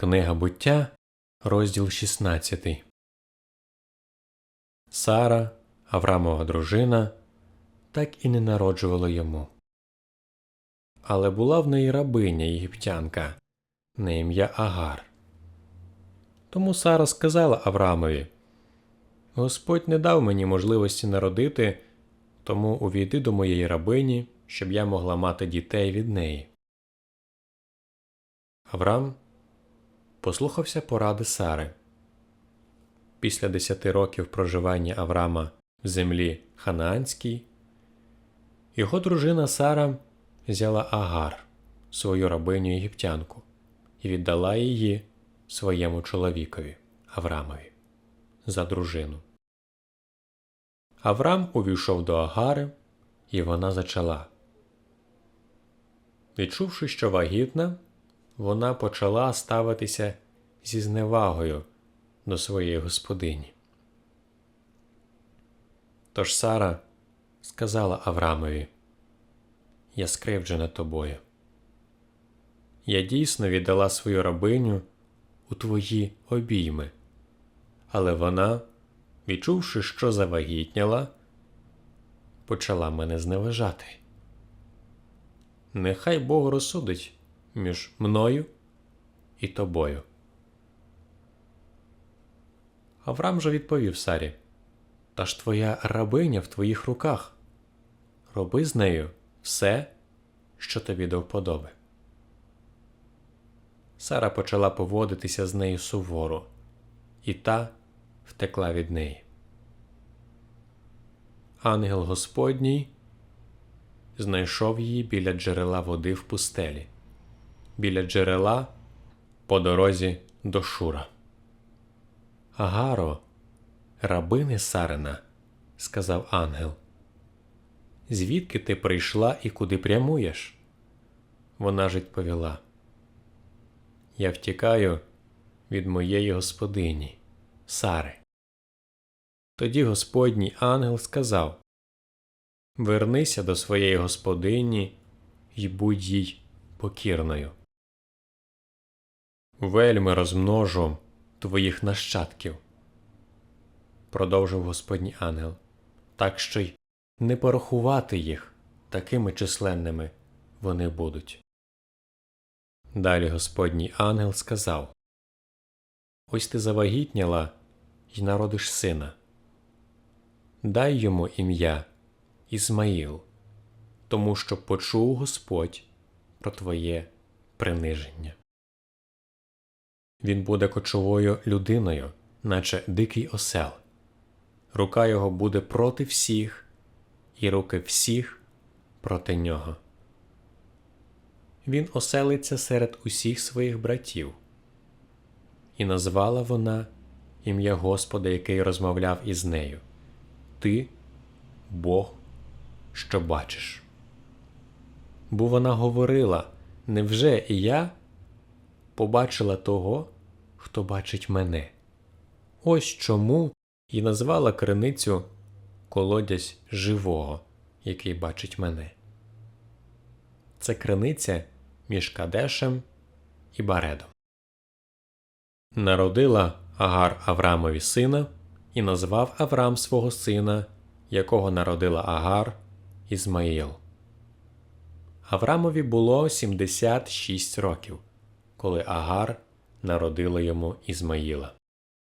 Книга буття, розділ 16. Сара, Аврамова дружина, так і не народжувала йому. Але була в неї рабиня єгиптянка на ім'я Агар. Тому Сара сказала Аврамові Господь не дав мені можливості народити, тому увійди до моєї рабині, щоб я могла мати дітей від неї. Авраам послухався поради Сари. Після десяти років проживання Авраама в землі Ханаанській, його дружина Сара взяла Агар, свою рабиню єгиптянку, і віддала її своєму чоловікові Аврамові за дружину. Авраам увійшов до Агари, і вона зачала. Відчувши, що вагітна, вона почала ставитися зі зневагою до своєї господині. Тож Сара сказала Аврамові Я скривджена тобою. Я дійсно віддала свою рабиню у твої обійми, але вона, відчувши, що завагітняла, почала мене зневажати. Нехай Бог розсудить між мною і тобою. Авраам же відповів Сарі Та ж твоя рабиня в твоїх руках. Роби з нею все, що тобі до вподоби. Сара почала поводитися з нею суворо, і та втекла від неї. Ангел Господній знайшов її біля джерела води в пустелі, біля джерела по дорозі до Шура. Агаро, рабини Сарина, сказав ангел. Звідки ти прийшла і куди прямуєш? Вона ж відповіла. Я втікаю від моєї господині, Сари. Тоді Господній ангел сказав Вернися до своєї господині й будь їй покірною. Вельми розмножу твоїх нащадків, продовжив Господній ангел, так що й не порахувати їх такими численними вони будуть. Далі Господній ангел сказав Ось ти завагітняла й народиш сина. Дай йому ім'я Ізмаїл, тому що почув Господь про твоє приниження. Він буде кочовою людиною, наче дикий осел. Рука його буде проти всіх, і руки всіх проти нього. Він оселиться серед усіх своїх братів. І назвала вона ім'я Господа, який розмовляв із нею Ти, Бог, що бачиш. Бо вона говорила невже і я побачила того, хто бачить мене? Ось чому і назвала криницю колодязь живого, який бачить мене. Це криниця між Кадешем і Баредом. Народила Агар Аврамові сина і назвав Аврам свого сина, якого народила Агар Ізмаїл. Аврамові було 76 років, коли Агар народила йому Ізмаїла.